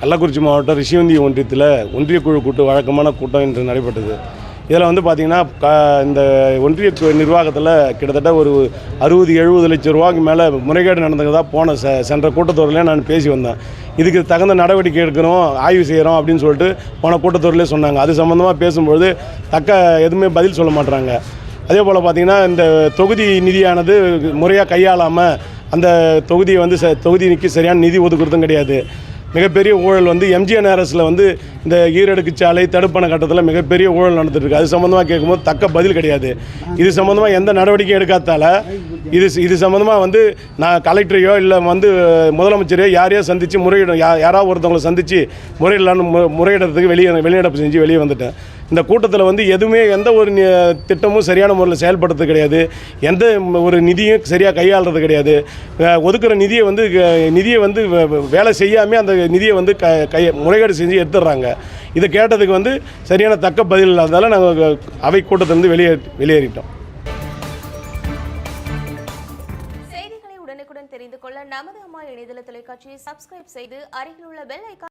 கள்ளக்குறிச்சி மாவட்டம் ரிஷிவந்தி ஒன்றியத்தில் ஒன்றிய குழு கூட்டு வழக்கமான கூட்டம் இன்று நடைபெற்றது. இதில் வந்து பார்த்திங்கன்னா க இந்த ஒன்றிய நிர்வாகத்தில் கிட்டத்தட்ட ஒரு அறுபது எழுபது லட்சம் ரூபாய்க்கு மேலே முறைகேடு நடந்ததாக போன செ சென்ற கூட்டத்தொடரில் நான் பேசி வந்தேன். இதுக்கு தகுந்த நடவடிக்கை எடுக்கணும் ஆய்வு செய்கிறோம் அப்படின்னு சொல்லிட்டு போன கூட்டத்தொடரிலே சொன்னாங்க. அது சம்மந்தமாக பேசும்பொழுது தக்க எதுவுமே பதில் சொல்ல மாட்டுறாங்க அதே போல் பார்த்திங்கன்னா இந்த தொகுதி நிதியானது முறையாக கையாளாமல் அந்த தொகுதியை வந்து ச தொகுதிக்கு சரியான நிதி ஒதுக்குறதும் கிடையாது. மிகப்பெரிய ஊழல் வந்து எம்ஜிஎன்ஆர்எஸில் அரசில் வந்து இந்த ஈரடுக்கு சாலை தடுப்பான கட்டத்தில் மிகப்பெரிய ஊழல் நடந்துட்டுருக்கு. அது சம்மந்தமாக கேட்கும்போது தக்க பதில் கிடையாது. இது சம்மந்தமாக எந்த நடவடிக்கையும் எடுக்காதால இது இது சம்மந்தமாக வந்து நான் கலெக்டரையோ இல்லை வந்து முதலமைச்சரையோ யாரையோ சந்தித்து முறையிடும் யா யாராவது ஒருத்தவங்களை சந்தித்து முறையிடலான்னு மு முறையிடறதுக்கு வெளியே வெளிநடப்பு செஞ்சு வெளியே வந்துட்டேன். இந்த கூட்டத்தில் வந்து எதுவுமே எந்த ஒரு திட்டமும் சரியான முறையில் செயல்படுறது கிடையாது. எந்த ஒரு நிதியும் சரியாக கையாளுறது கிடையாது. ஒதுக்குற நிதியை வந்து நிதியை வந்து வே- வேலை செய்யாமல் அந்த நிதியை வந்து க கை முறைகேடு செஞ்சு எடுத்துடுறாங்க. இதை கேட்டதுக்கு வந்து சரியான தக்க பதில் இல்லாததால் நாங்கள் அவை கூட்டத்திலிருந்து வெளியே வெளியேறிட்டோம். செய்திகளை உடனுக்குடன் தெரிந்து கொள்ள நமது அம்மா இணையதள தொலைக்காட்சியை சப்ஸ்கிரைப் செய்து அருகில் உள்ள பெல் ஐக்கான்